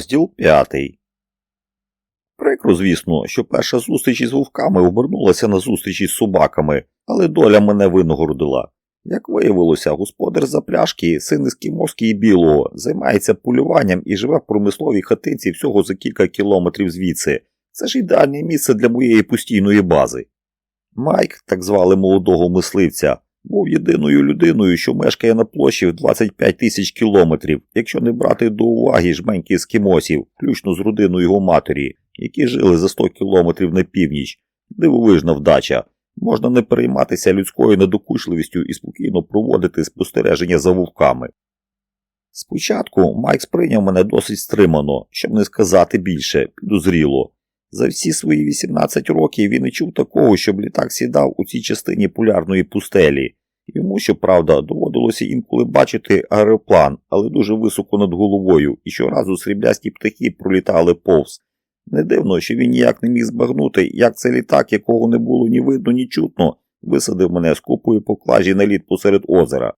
Розділ п'ятий. Прикро, звісно, що перша зустріч із вовками обернулася на зустріч із собаками, але доля мене винагородила. Як виявилося, господар запляшки, син ескімоський і білого, займається полюванням і живе в промисловій хатинці всього за кілька кілометрів звідси. Це ж ідеальне місце для моєї постійної бази. Майк, так звали молодого мисливця, був єдиною людиною, що мешкає на площі в 25 тисяч кілометрів, якщо не брати до уваги жменьки ескімосів, включно з родиною його матері, які жили за 100 кілометрів на північ. Дивовижна вдача. Можна не перейматися людською недокучливістю і спокійно проводити спостереження за вовками. Спочатку Майк сприйняв мене досить стримано, щоб не сказати більше, підозріло. За всі свої 18 років він не чув такого, щоб літак сідав у цій частині полярної пустелі. Йому, щоправда, доводилося інколи бачити аероплан, але дуже високо над головою, і щоразу сріблясті птахи пролітали повз. Не дивно, що він ніяк не міг збагнути, як цей літак, якого не було ні видно, ні чутно, висадив мене з купою поклажі на лід посеред озера.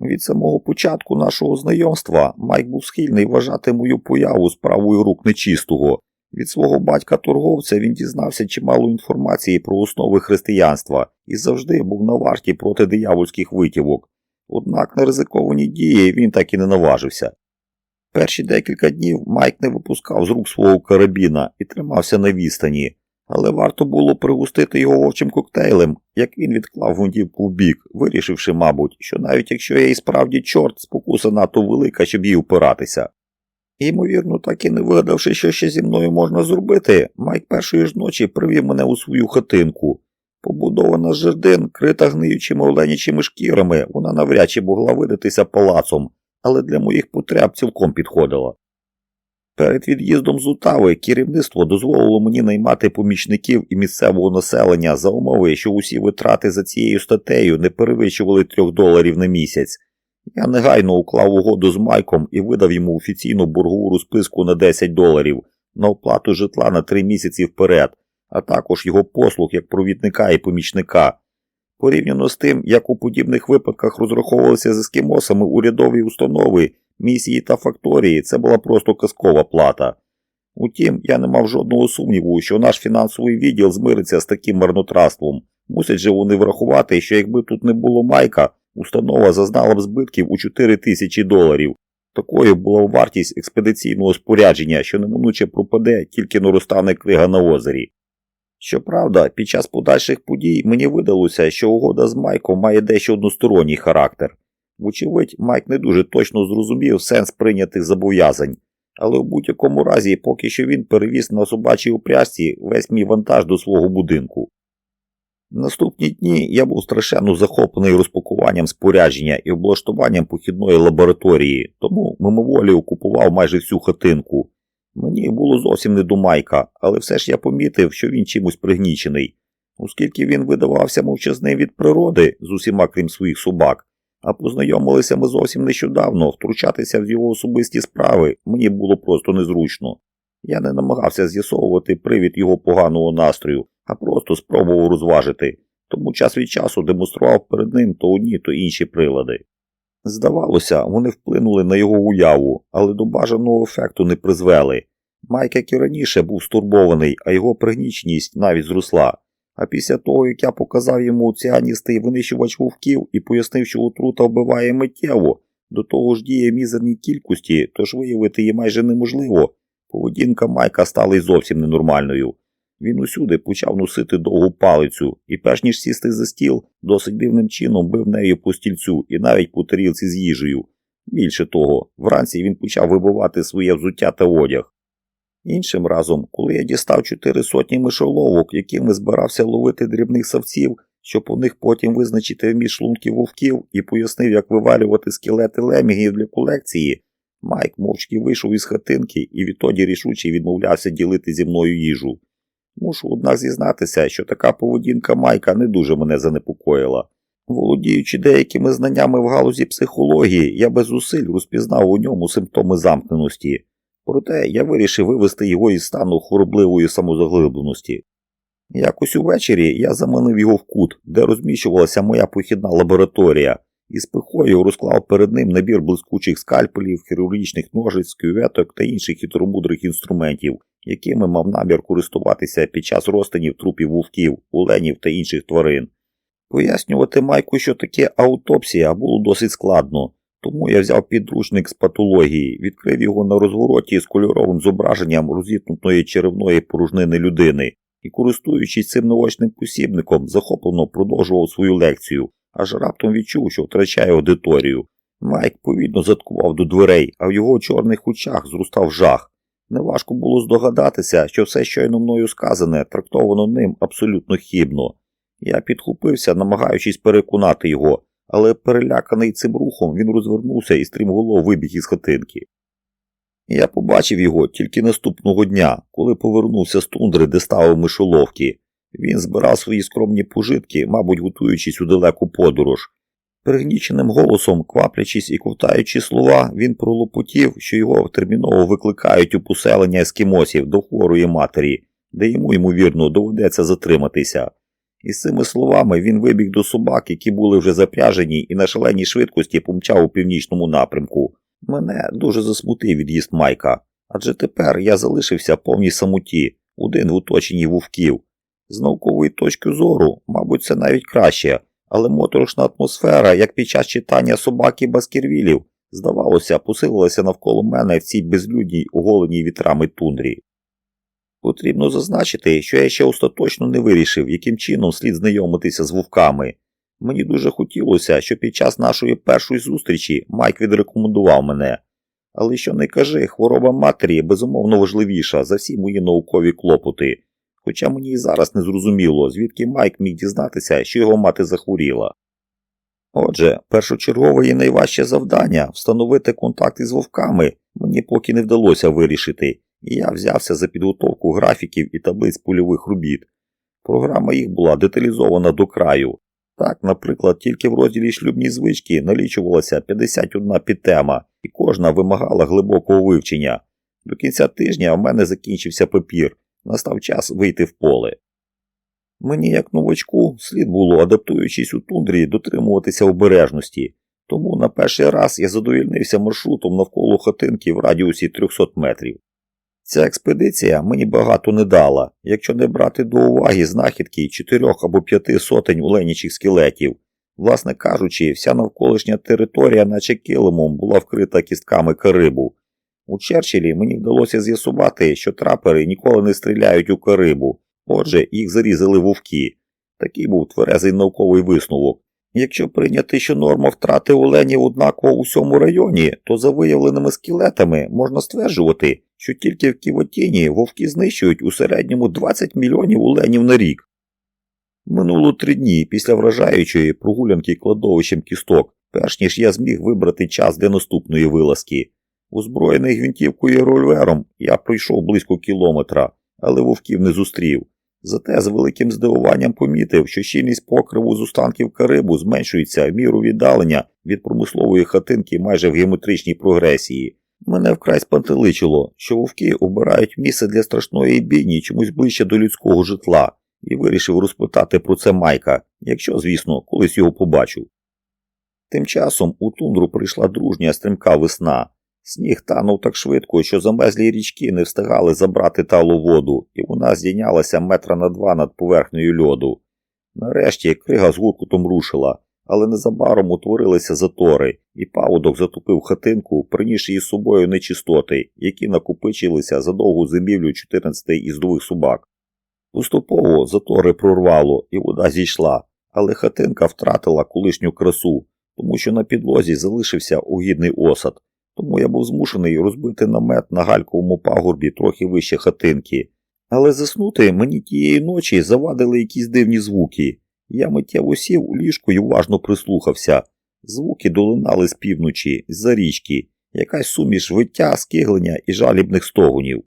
Від самого початку нашого знайомства Майк був схильний вважати мою появу справою рук нечистого. Від свого батька-торговця він дізнався чимало інформації про основи християнства і завжди був на варті проти диявольських витівок. Однак на ризиковані дії він так і не наважився. Перші декілька днів Майк не випускав з рук свого карабіна і тримався на відстані, але варто було пригустити його вовчим коктейлем, як він відклав гвинтівку в бік, вирішивши, мабуть, що навіть якщо я і справді чорт, спокуса надто велика, щоб їй впиратися. Ймовірно, так і не вигадавши, що ще зі мною можна зробити, Майк першої ж ночі привів мене у свою хатинку. Побудована з жердин, крита гниючими оленячими шкірами, вона навряд чи могла видатися палацом, але для моїх потреб цілком підходила. Перед від'їздом з Утави керівництво дозволило мені наймати помічників і місцевого населення за умови, що усі витрати за цією статтею не перевищували трьох доларів на місяць. Я негайно уклав угоду з Майком і видав йому офіційну боргову розписку на 10 доларів на оплату житла на три місяці вперед, а також його послуг як провідника і помічника. Порівняно з тим, як у подібних випадках розраховувалися з ескімосами урядові установи, місії та факторії, це була просто казкова плата. Утім, я не мав жодного сумніву, що наш фінансовий відділ змириться з таким марнотратством. Мусять же вони врахувати, що якби тут не було майка, установа зазнала б збитків у 4 тисячі доларів. Такою була вартість експедиційного спорядження, що неминуче пропаде, тільки но розтане крига на озері. Щоправда, під час подальших подій мені видалося, що угода з Майком має дещо односторонній характер. Вочевидь, Майк не дуже точно зрозумів сенс прийнятих зобов'язань, але в будь-якому разі, поки що він перевіз на собачій упрясті весь мій вантаж до свого будинку. Наступні дні я був страшенно захоплений розпакуванням спорядження і облаштуванням похідної лабораторії, тому мимоволі окупував майже всю хатинку. Мені було зовсім не до майка, але все ж я помітив, що він чимось пригнічений, оскільки він видавався мовчазним від природи з усіма крім своїх собак, а познайомилися ми зовсім нещодавно, втручатися в його особисті справи мені було просто незручно. Я не намагався з'ясовувати привід його поганого настрою, а просто спробував розважити, тому час від часу демонстрував перед ним то одні, то інші прилади. Здавалося, вони вплинули на його уяву, але до бажаного ефекту не призвели. Майк, як і раніше, був стурбований, а його пригнічність навіть зросла. А після того, як я показав йому ціаністий винищувач вовків і пояснив, що отрута вбиває миттєво, до того ж діє мізерній кількості, тож виявити її майже неможливо, поведінка Майка стала й зовсім ненормальною. Він усюди почав носити довгу палицю і, перш ніж сісти за стіл, досить дивним чином бив нею по стільцю і навіть по тарілці з їжею. Більше того, вранці він почав вибивати своє взуття та одяг. Іншим разом, коли я дістав чотири сотні мишоловок, якими збирався ловити дрібних савців, щоб у них потім визначити вміст шлунків вовків і пояснив, як вивалювати скелети лемігів для колекції, Майк мовчки вийшов із хатинки і відтоді рішуче відмовлявся ділити зі мною їжу. Мушу однак зізнатися, що така поведінка Майка не дуже мене занепокоїла. Володіючи деякими знаннями в галузі психології, я без зусиль розпізнав у ньому симптоми замкненості. Проте я вирішив вивести його із стану хоробливої самозаглибленості. Якось увечері я заманив його в кут, де розміщувалася моя похідна лабораторія, і з пихою розклав перед ним набір блискучих скальпелів, хірургічних ножиць, кюветок та інших хитромудрих інструментів, якими мав намір користуватися під час розтинів трупів вовків, оленів та інших тварин. Пояснювати Майку, що таке аутопсія, було досить складно, тому я взяв підручник з патології, відкрив його на розвороті з кольоровим зображенням розітнутої черевної порожнини людини і, користуючись цим наочним посібником, захоплено продовжував свою лекцію, аж раптом відчув, що втрачає аудиторію. Майк повільно заткував до дверей, а в його чорних очах зростав жах. Неважко було здогадатися, що все щойно мною сказане трактовано ним абсолютно хібно. Я підхопився, намагаючись переконати його, але переляканий цим рухом він розвернувся і стрімголов вибіг із хатинки. Я побачив його тільки наступного дня, коли повернувся з тундри, де ставив мишоловки. Він збирав свої скромні пожитки, мабуть, готуючись у далеку подорож. Пригніченим голосом, кваплячись і ковтаючи слова, він пролопотів, що його терміново викликають у поселення ескімосів до хворої матері, де йому, ймовірно, доведеться затриматися. Із цими словами він вибіг до собак, які були вже запряжені, і на шаленій швидкості помчав у північному напрямку. Мене дуже засмутив від'їзд Майка, адже тепер я залишився повній самоті, один в оточенні вовків. З наукової точки зору, мабуть, це навіть краще, але моторошна атмосфера, як під час читання собаки Баскервілів, здавалося, посилилася навколо мене в цій безлюдній оголеній вітрами тундрі. Потрібно зазначити, що я ще остаточно не вирішив, яким чином слід знайомитися з вовками. Мені дуже хотілося, щоб під час нашої першої зустрічі Майк відрекомендував мене. Але що не кажи, хвороба матері безумовно важливіша за всі мої наукові клопоти. Хоча мені і зараз не зрозуміло, звідки Майк міг дізнатися, що його мати захворіла. Отже, першочергове і найважче завдання встановити контакт із вовками мені поки не вдалося вирішити, і я взявся за підготовку графіків і таблиць польових робіт. Програма їх була деталізована до краю. Так, наприклад, тільки в розділі шлюбні звички налічувалося 51 підтема, і кожна вимагала глибокого вивчення. До кінця тижня в мене закінчився папір, настав час вийти в поле. Мені, як новачку, слід було, адаптуючись у тундрі, дотримуватися обережності, тому на перший раз я задовільнився маршрутом навколо хатинки в радіусі 300 метрів. Ця експедиція мені багато не дала, якщо не брати до уваги знахідки чотирьох або п'яти сотень оленячих скелетів. Власне кажучи, вся навколишня територія, наче килимом, була вкрита кістками карибу. У Черчиллі мені вдалося з'ясувати, що трапери ніколи не стріляють у карибу, отже, їх зарізали вовки. Такий був тверезий науковий висновок. Якщо прийняти, що норма втрати оленів однаково у всьому районі, то за виявленими скелетами можна стверджувати, що тільки в Ківотіні вовки знищують у середньому 20 мільйонів оленів на рік. Минуло три дні після вражаючої прогулянки кладовищем кісток, перш ніж я зміг вибрати час для наступної вилазки. Озброєний гвинтівкою і револьвером я пройшов близько кілометра, але вовків не зустрів. Зате з великим здивуванням помітив, що щільність покриву з останків Карибу зменшується в міру віддалення від промислової хатинки майже в геометричній прогресії. Мене вкрай спантеличило, що вовки обирають місце для страшної бійні чомусь ближче до людського житла, і вирішив розпитати про це Майка, якщо, звісно, колись його побачу. Тим часом у тундру прийшла дружня стрімка весна. Сніг танув так швидко, що замезлі річки не встигали забрати талу воду, і вона здійнялася метра на два над поверхнею льоду. Нарешті крига з гуркутом рушила, але незабаром утворилися затори, і паводок затопив хатинку, принісши із собою нечистоти, які накопичилися за довгу зимівлю 14 іздових собак. Поступово затори прорвало, і вода зійшла, але хатинка втратила колишню красу, тому що на підлозі залишився угідний осад. Тому я був змушений розбити намет на гальковому пагорбі трохи вище хатинки. Але заснути мені тієї ночі завадили якісь дивні звуки. Я миттєво сів у ліжку і уважно прислухався. Звуки долинали з півночі, з-за річки, якась суміш виття, скиглення і жалібних стогонів.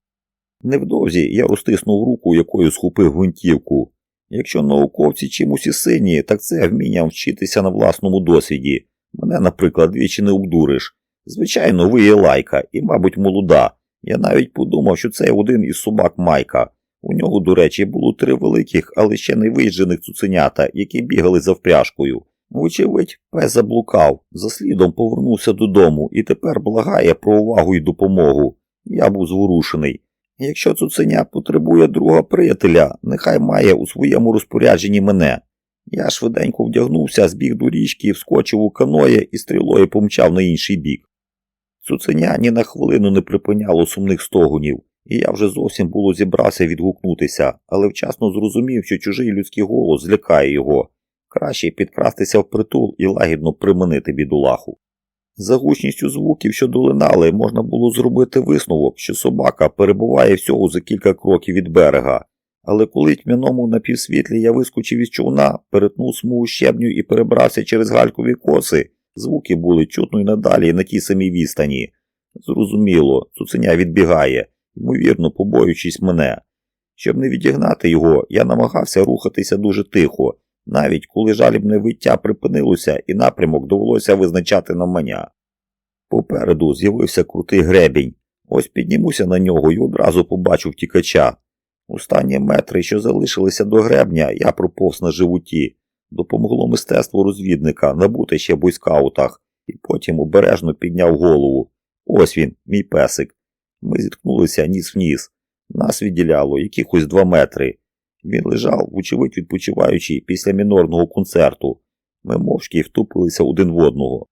Невдовзі я розтиснув руку, якою схопив гвинтівку. Якщо науковці чимось і сині, так це вмінням вчитися на власному досвіді. Мене, наприклад, двічі не обдуриш. Звичайно, ви є лайка і, мабуть, молода. Я навіть подумав, що це один із собак Майка. У нього, до речі, було три великих, але ще не виїжджених цуценята, які бігали за впряжкою. Вочевидь, пес заблукав, за слідом повернувся додому і тепер благає про увагу і допомогу. Я був зворушений. Якщо цуценя потребує друга приятеля, нехай має у своєму розпорядженні мене. Я швиденько вдягнувся, збіг до річки, вскочив у каноє і стрілою помчав на інший бік. Цуценя ні на хвилину не припиняло сумних стогонів, і я вже зовсім було зібрався відгукнутися, але вчасно зрозумів, що чужий людський голос злякає його. Краще підкрастися в притул і лагідно приманити бідулаху. За гучністю звуків, що долинали, можна було зробити висновок, що собака перебуває всього за кілька кроків від берега, але коли тьмяному напівсвітлі я вискочив із човна, перетнув смугу щебню і перебрався через галькові коси, звуки були чутно й надалі на тій самій відстані. Зрозуміло, цуценя відбігає, ймовірно, побоюючись мене. Щоб не відігнати його, я намагався рухатися дуже тихо, навіть коли жалібне виття припинилося і напрямок довелося визначати навмання. Попереду з'явився крутий гребінь. Ось піднімуся на нього і одразу побачу втікача. Останні метри, що залишилися до гребня, я проповз на животі. Допомогло мистецтво розвідника набути ще в бойскаутах, і потім обережно підняв голову. Ось він, мій песик. Ми зіткнулися ніс в ніс. Нас відділяло якихось два метри. Він лежав, вочевидь відпочиваючи після мінорного концерту. Ми мовчки втупилися один в одного.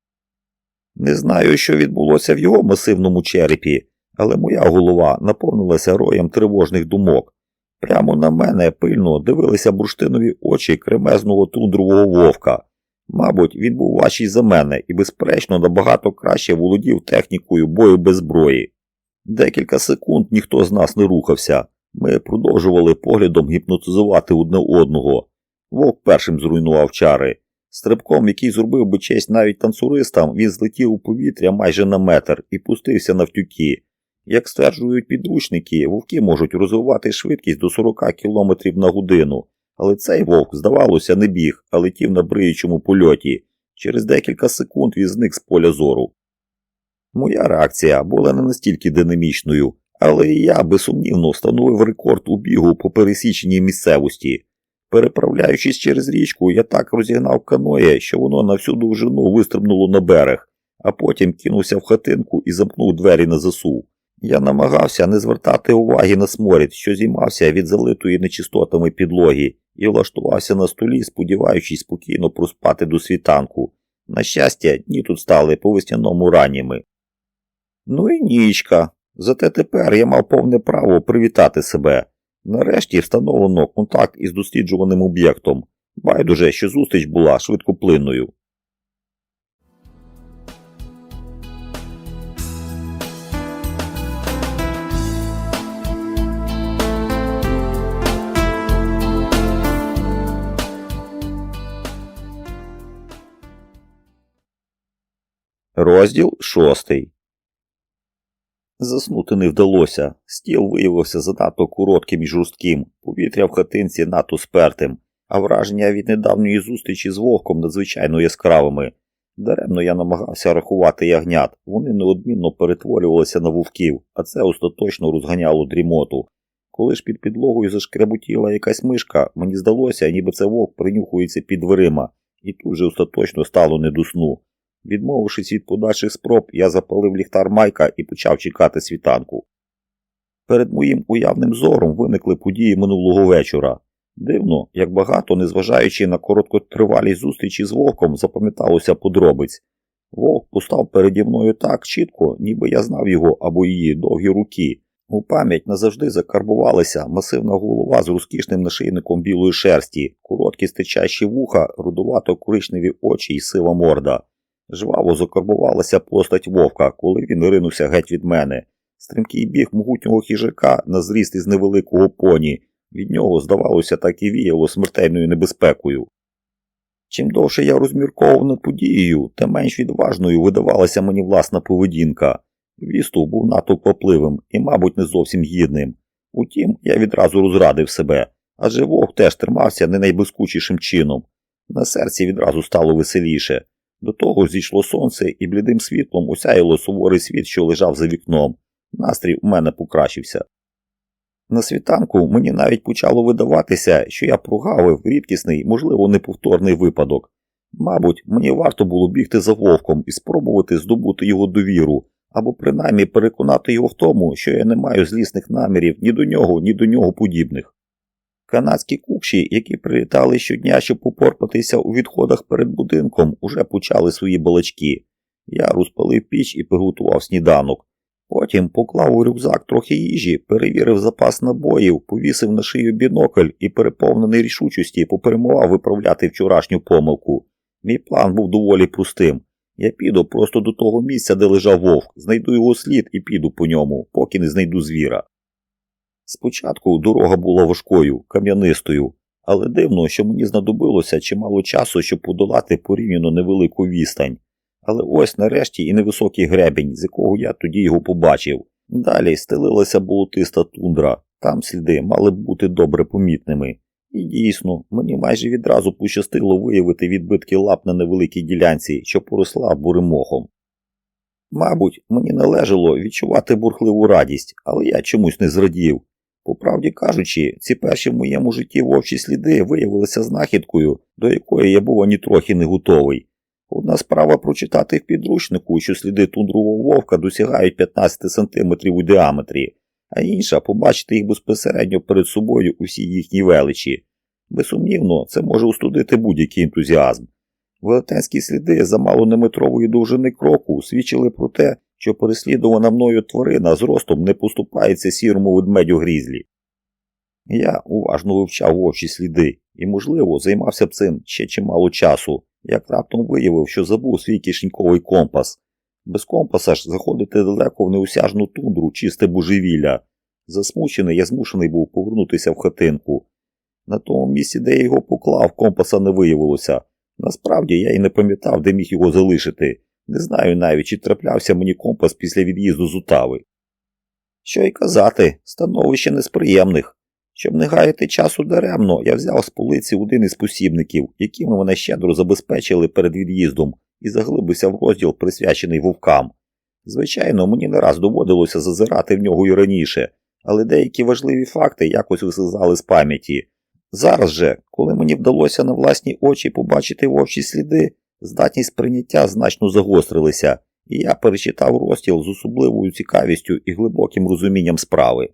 Не знаю, що відбулося в його масивному черепі, але моя голова наповнилася роєм тривожних думок. Прямо на мене пильно дивилися бурштинові очі кремезного тундрового вовка. Мабуть, він був важчий за мене і, безперечно, набагато краще володів технікою бою без зброї. Декілька секунд ніхто з нас не рухався. Ми продовжували поглядом гіпнотизувати одне одного. Вовк першим зруйнував чари. Стрибком, який зробив би честь навіть танцуристам, він злетів у повітря майже на метр і пустився на втюки. Як стверджують підручники, вовки можуть розвивати швидкість до 40 км на годину, але цей вовк, здавалося, не біг, а летів на бриючому польоті. Через декілька секунд він зник з поля зору. Моя реакція була не настільки динамічною, але і я безсумнівно встановив рекорд у бігу по пересіченій місцевості. Переправляючись через річку, я так розігнав каноє, що воно на всю довжину вистрибнуло на берег, а потім кинувся в хатинку і замкнув двері на засув. Я намагався не звертати уваги на сморід, що зіймався від залитої нечистотами підлоги, і влаштувався на столі, сподіваючись спокійно проспати до світанку. На щастя, дні тут стали по весняному ранніми. Ну і нічка. Зате тепер я мав повне право привітати себе. Нарешті встановлено контакт із досліджуваним об'єктом. Байдуже, що зустріч була швидкоплинною. Розділ шостий. Заснути не вдалося. Стіл виявився занадто коротким і жорстким, повітря в хатинці надто спертим, а враження від недавньої зустрічі з вовком надзвичайно яскравими. Даремно я намагався рахувати ягнят, вони неодмінно перетворювалися на вовків, а це остаточно розганяло дрімоту. Коли ж під підлогою зашкребутіла якась мишка, мені здалося, ніби це вовк принюхується під дверима, і тут же остаточно стало не до сну. Відмовившись від подальших спроб, я запалив ліхтар майка і почав чекати світанку. Перед моїм уявним зором виникли події минулого вечора. Дивно, як багато, незважаючи на короткотривалі зустрічі з вовком, запам'яталося подробиць. Вовк постав переді мною так чітко, ніби я знав його або її довгі руки. У пам'ять назавжди закарбувалася масивна голова з розкішним нашийником білої шерсті, короткі стичащі вуха, рудувато коричневі очі і сива морда. Жваво закарбувалася постать вовка, коли він ринувся геть від мене. Стрімкий біг могутнього хижака на зріст із невеликого поні. Від нього, здавалося, так і віяло смертельною небезпекою. Чим довше я розмірковував над подією, тим менш відважною видавалася мені власна поведінка. Вісту був надто попливим і, мабуть, не зовсім гідним. Утім, я відразу розрадив себе, адже вовк теж тримався не найблискучішим чином. На серці відразу стало веселіше. До того зійшло сонце і блідим світлом осяяло суворий світ, що лежав за вікном. Настрій у мене покращився. На світанку мені навіть почало видаватися, що я прогавив рідкісний, можливо, неповторний випадок. Мабуть, мені варто було бігти за вовком і спробувати здобути його довіру, або принаймні переконати його в тому, що я не маю злісних намірів ні до нього, ні до нього подібних. Канадські кукші, які прилітали щодня, щоб попорпатися у відходах перед будинком, уже почали свої балачки. Я розпалив піч і приготував сніданок. Потім поклав у рюкзак трохи їжі, перевірив запас набоїв, повісив на шию бінокль і, переповнений рішучості, поперемував виправляти вчорашню помилку. Мій план був доволі простим. Я піду просто до того місця, де лежав вовк, знайду його слід і піду по ньому, поки не знайду звіра. Спочатку дорога була важкою, кам'янистою, але дивно, що мені знадобилося чимало часу, щоб подолати порівняно невелику відстань. Але ось нарешті і невисокий гребінь, з якого я тоді його побачив. Далі стелилася болотиста тундра, там сліди мали б бути добре помітними. І дійсно, мені майже відразу пощастило виявити відбитки лап на невеликій ділянці, що поросла буремохом. Мабуть, мені належало відчувати бурхливу радість, але я чомусь не зрадів. По правді кажучи, ці перші в моєму житті вовчі сліди виявилися знахідкою, до якої я був ані трохи не готовий. Одна справа прочитати в підручнику, що сліди тундрового вовка досягають 15 см у діаметрі, а інша побачити їх безпосередньо перед собою у всій їхній величі. Безсумнівно, це може устудити будь-який ентузіазм. Велетенські сліди за малонеметрової довжини кроку свідчили про те, що переслідувана мною тварина з ростом не поступається сірому ведмедю грізлі. Я уважно вивчав вовчі сліди і, можливо, займався б цим ще чимало часу, як раптом виявив, що забув свій кишеньковий компас. Без компаса ж заходити далеко в неусяжну тундру чисте божевілля. Засмучений, я змушений був повернутися в хатинку. На тому місці, де я його поклав, компаса не виявилося. Насправді я й не пам'ятав, де міг його залишити. Не знаю навіть, чи траплявся мені компас після від'їзду з Утави. Що й казати, становище не з приємних. Щоб не гаяти часу даремно, я взяв з полиці один із посібників, якими мене щедро забезпечили перед від'їздом, і заглибився в розділ, присвячений вовкам. Звичайно, мені не раз доводилося зазирати в нього і раніше, але деякі важливі факти якось вислизали з пам'яті. Зараз же, коли мені вдалося на власні очі побачити вовчі сліди, здатність прийняття значно загострилися, і я перечитав розділ з особливою цікавістю і глибоким розумінням справи.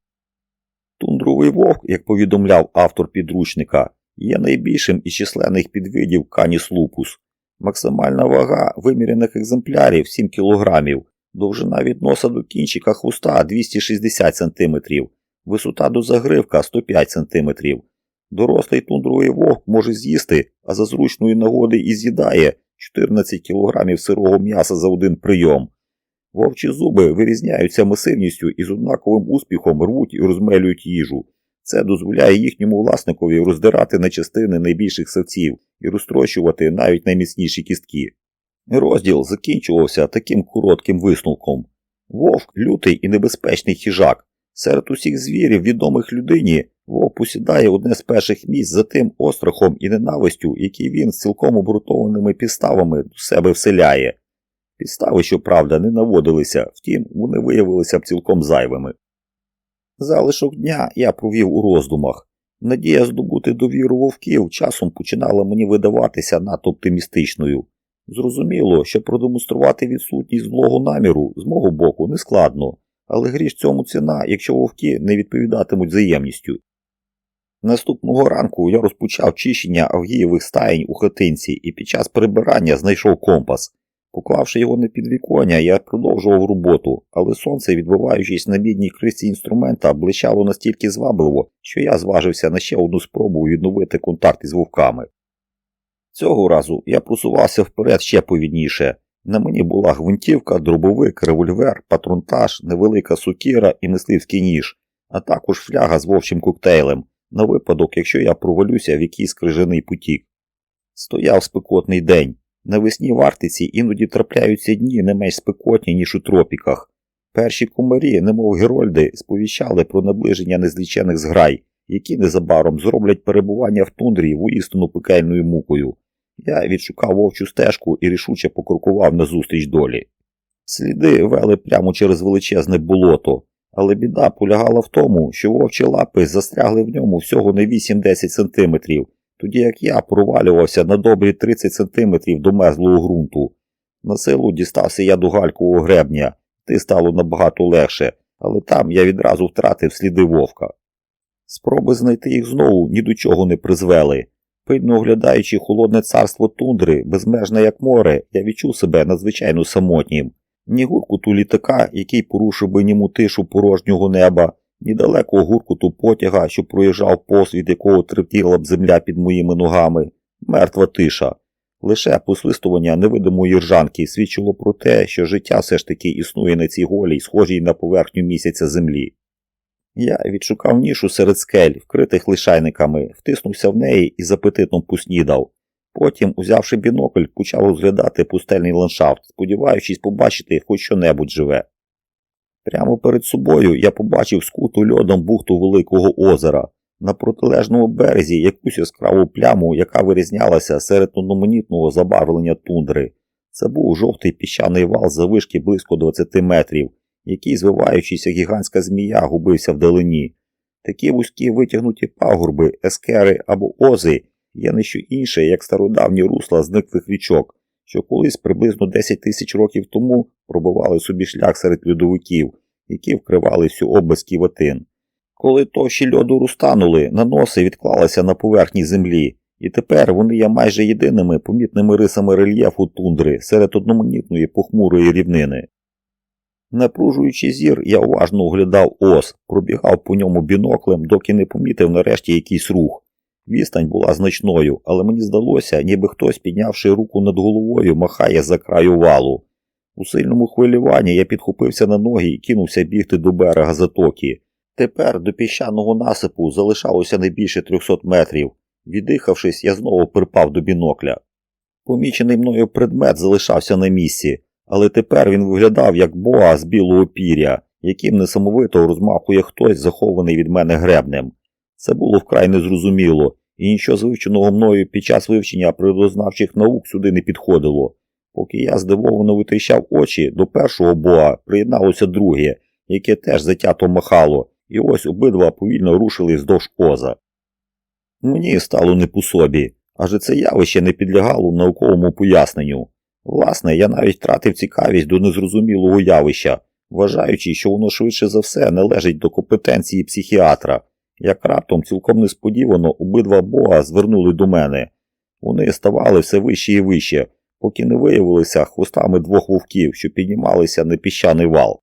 Тундровий вовк, як повідомляв автор підручника, є найбільшим із численних підвидів каніс лупус. Максимальна вага вимірених екземплярів 7 кг, довжина від носа до кінчика хвоста 260 см, висота до загривка 105 см. Дорослий тундровий вовк може з'їсти, а за зручної нагоди і з'їдає 14 кг сирого м'яса за один прийом. Вовчі зуби вирізняються масивністю і з однаковим успіхом рвуть і розмелюють їжу. Це дозволяє їхньому власникові роздирати на частини найбільших савців і розтрощувати навіть найміцніші кістки. Розділ закінчувався таким коротким висновком. Вовк лютий і небезпечний хижак. Серед усіх звірів, відомих людині, вовк посідає одне з перших місць за тим острахом і ненавистю, який він з цілком обґрунтованими підставами до себе вселяє. Підстави, щоправда, не наводилися, втім, вони виявилися б цілком зайвими. Залишок дня я провів у роздумах. Надія здобути довіру вовків часом починала мені видаватися надто оптимістичною. Зрозуміло, що продемонструвати відсутність злого наміру з мого боку не складно, але гріш цьому ціна, якщо вовки не відповідатимуть взаємністю. Наступного ранку я розпочав чищення авгієвих стаєнь у хатинці і під час прибирання знайшов компас. Поклавши його на підвіконня, я продовжував роботу, але сонце, відбиваючись на бідній крисі інструмента, блищало настільки звабливо, що я зважився на ще одну спробу відновити контакт із вовками. Цього разу я просувався вперед ще повідніше. На мені була гвинтівка, дробовик, револьвер, патронтаж, невелика сукіра і мисливський ніж, а також фляга з вовчим коктейлем, на випадок, якщо я провалюся в якийсь крижаний потік. Стояв спекотний день. Навесні в Арктиці іноді трапляються дні не менш спекотні, ніж у тропіках. Перші кумарі, немов герольди, сповіщали про наближення незлічених зграй, які незабаром зроблять перебування в тундрі воістину пекельною мукою. Я відшукав вовчу стежку і рішуче покрокував назустріч долі. Сліди вели прямо через величезне болото, але біда полягала в тому, що вовчі лапи застрягли в ньому всього не 8-10 сантиметрів, тоді як я провалювався на добрі 30 сантиметрів до мерзлого ґрунту. На силу дістався я до галькового гребня, ти стало набагато легше, але там я відразу втратив сліди вовка. Спроби знайти їх знову ні до чого не призвели. Пильно оглядаючи холодне царство тундри, безмежне як море, я відчув себе надзвичайно самотнім. Ні гуркуту літака, який порушив би німу тишу порожнього неба, ні далекого гуркуту потяга, що проїжджав повз, від якого тремтіла б земля під моїми ногами, мертва тиша. Лише посвистування невидимої ржанки свідчило про те, що життя все ж таки існує на цій голій, схожій на поверхню місяця землі. Я відшукав нішу серед скель, вкритих лишайниками, втиснувся в неї і з апетитом поснідав. Потім, узявши бінокль, почав розглядати пустельний ландшафт, сподіваючись побачити хоч що-небудь живе. Прямо перед собою я побачив скуту льодом бухту Великого озера, на протилежному березі якусь яскраву пляму, яка вирізнялася серед одноманітного забарвлення тундри. Це був жовтий піщаний вал завишки близько 20 метрів, який, звиваючись, як гігантська змія, губився вдалині. Такі вузькі витягнуті пагорби, ескери або ози є не що інше, як стародавні русла зниклих річок, що колись приблизно 10 тисяч років тому пробивали собі шлях серед льодовиків, які вкривали всю область ківатин. Коли товщі льоду розтанули, наноси відклалися на поверхні землі, і тепер вони є майже єдиними помітними рисами рельєфу тундри серед одноманітної похмурої рівнини. Напружуючи зір, я уважно оглядав ос, пробігав по ньому біноклем, доки не помітив нарешті якийсь рух. Відстань була значною, але мені здалося, ніби хтось, піднявши руку над головою, махає за краю валу. У сильному хвилюванні я підхопився на ноги і кинувся бігти до берега затоки. Тепер до піщаного насипу залишалося не більше 300 метрів. Віддихавшись, я знову припав до бінокля. Помічений мною предмет залишався на місці, але тепер він виглядав як боа з білого пір'я, яким несамовито розмахує хтось, захований від мене гребнем. Це було вкрай незрозуміло, і нічого з вивченого мною під час вивчення природознавчих наук сюди не підходило. Поки я здивовано витріщав очі, до першого боа приєдналося друге, яке теж затято махало, і ось обидва повільно рушили вздовж оза. Мені стало не по собі, адже це явище не підлягало науковому поясненню. Власне, я навіть втратив цікавість до незрозумілого явища, вважаючи, що воно швидше за все належить до компетенції психіатра. Як раптом цілком несподівано обидва бога звернули до мене. Вони ставали все вище і вище, поки не виявилися хвостами двох вовків, що піднімалися на піщаний вал.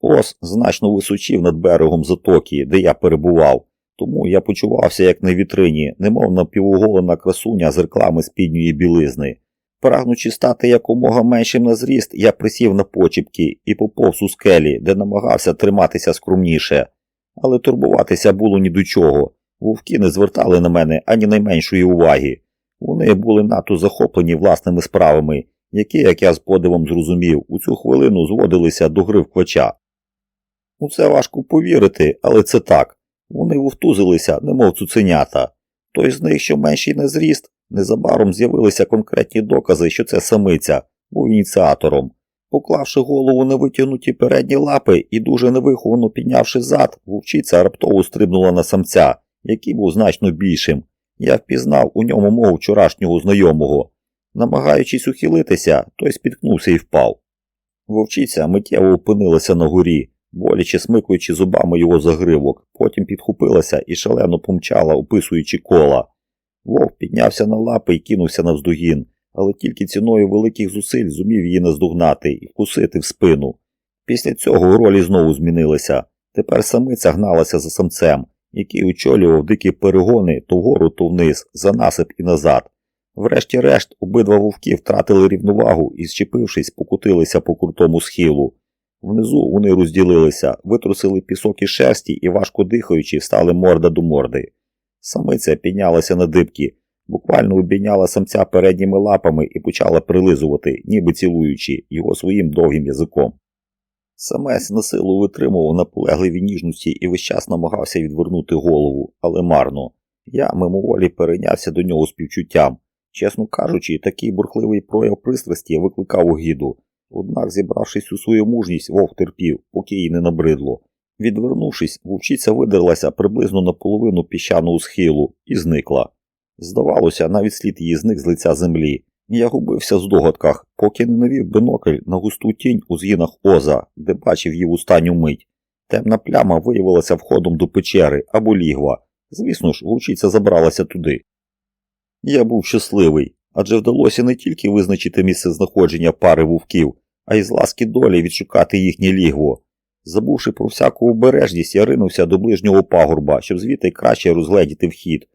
Ос значно височив над берегом затоки, де я перебував, тому я почувався як на вітрині, немов напівоголена красуня з реклами спідньої білизни. Прагнучи стати якомога меншим на зріст, я присів на почіпки і поповз у скелі, де намагався триматися скромніше. Але турбуватися було ні до чого. Вовки не звертали на мене ані найменшої уваги. Вони були надто захоплені власними справами, які, як я з подивом зрозумів, у цю хвилину зводилися до гри в квача. У це важко повірити, але це так. Вони вовтузилися, немов цуценята. Той з них, що менший на зріст, незабаром з'явилися конкретні докази, що це самиця, був ініціатором. Поклавши голову на витягнуті передні лапи і дуже невиховано піднявши зад, вовчиця раптово стрибнула на самця, який був значно більшим. Я впізнав у ньому мого вчорашнього знайомого. Намагаючись ухилитися, той спіткнувся і впав. Вовчиця миттєво опинилася на горі, боляче смикуючи зубами його загривок, потім підхопилася і шалено помчала, описуючи кола. Вовк піднявся на лапи і кинувся навздогін, але тільки ціною великих зусиль зумів її наздогнати і вкусити в спину. Після цього ролі знову змінилися. Тепер самиця гналася за самцем, який очолював дикі перегони то вгору, то вниз, за насип і назад. Врешті-решт, обидва вовки втратили рівновагу і, зчепившись, покутилися по крутому схилу. Внизу вони розділилися, витрусили пісок і шерсті і, важко дихаючи, встали морда до морди. Самиця піднялася на дибки, буквально обійняла самця передніми лапами і почала прилизувати, ніби цілуючи його своїм довгим язиком. Самець на силу витримував наполегливі ніжності і весь час намагався відвернути голову, але марно. Я мимоволі перейнявся до нього співчуттям. Чесно кажучи, такий бурхливий прояв пристрасті викликав огіду. Однак, зібравшись у свою мужність, вовк терпів, поки їй не набридло. Відвернувшись, вовчиця видерлася приблизно наполовину піщаного схилу і зникла. Здавалося, навіть слід її зник з лиця землі. Я губився в здогадках, поки не навів бинокль на густу тінь у згінах Оза, де бачив її в останню мить. Темна пляма виявилася входом до печери або лігва. Звісно ж, вовчиця забралася туди. Я був щасливий, адже вдалося не тільки визначити місце знаходження пари вовків, а й з ласки долі відшукати їхнє лігво. Забувши про всяку обережність, я ринувся до ближнього пагорба, щоб звідти краще розгледіти вхід.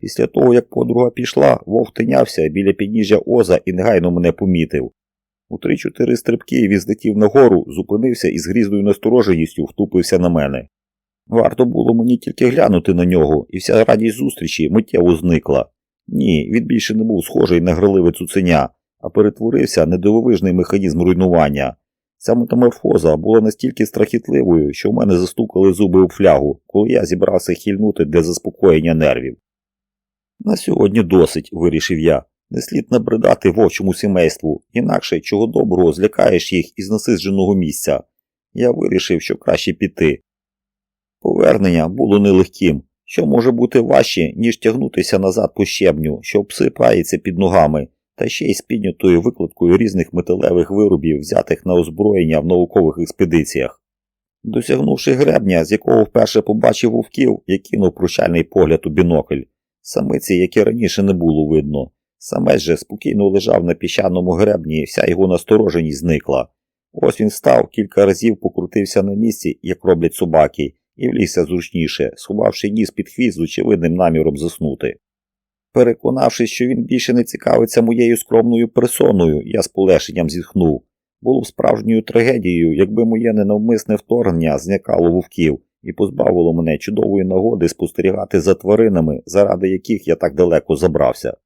Після того, як подруга пішла, вовк тинявся біля підніжжя Оза і негайно мене помітив. У три-чотири стрибки він злетів нагору, зупинився і з грізною настороженістю втупився на мене. Варто було мені тільки глянути на нього, і вся радість зустрічі миттєво зникла. Ні, він більше не був схожий на граливе цуценя, а перетворився на дивовижний механізм руйнування. Ця метаморфоза була настільки страхітливою, що в мене застукали зуби у флягу, коли я зібрався хильнути для заспокоєння нервів. На сьогодні досить, вирішив я. Не слід набридати вовчому сімейству, інакше чого доброго злякаєш їх із насидженого місця. Я вирішив, що краще піти. Повернення було нелегким, що може бути важче, ніж тягнутися назад по щебню, що обсипається під ногами, та ще й з піднятою викладкою різних металевих виробів, взятих на озброєння в наукових експедиціях. Досягнувши гребня, з якого вперше побачив вовків, я кинув прощальний погляд у бінокль. Самиці, яке раніше не було видно. Самець же спокійно лежав на піщаному гребні, і вся його настороженість зникла. Ось він став, кілька разів покрутився на місці, як роблять собаки, і влізся зручніше, сховавши ніс під хвіст з очевидним наміром заснути. Переконавшись, що він більше не цікавиться моєю скромною персоною, я з полешенням зітхнув. Було б справжньою трагедією, якби моє ненавмисне вторгнення зникало вовків і позбавило мене чудової нагоди спостерігати за тваринами, заради яких я так далеко забрався.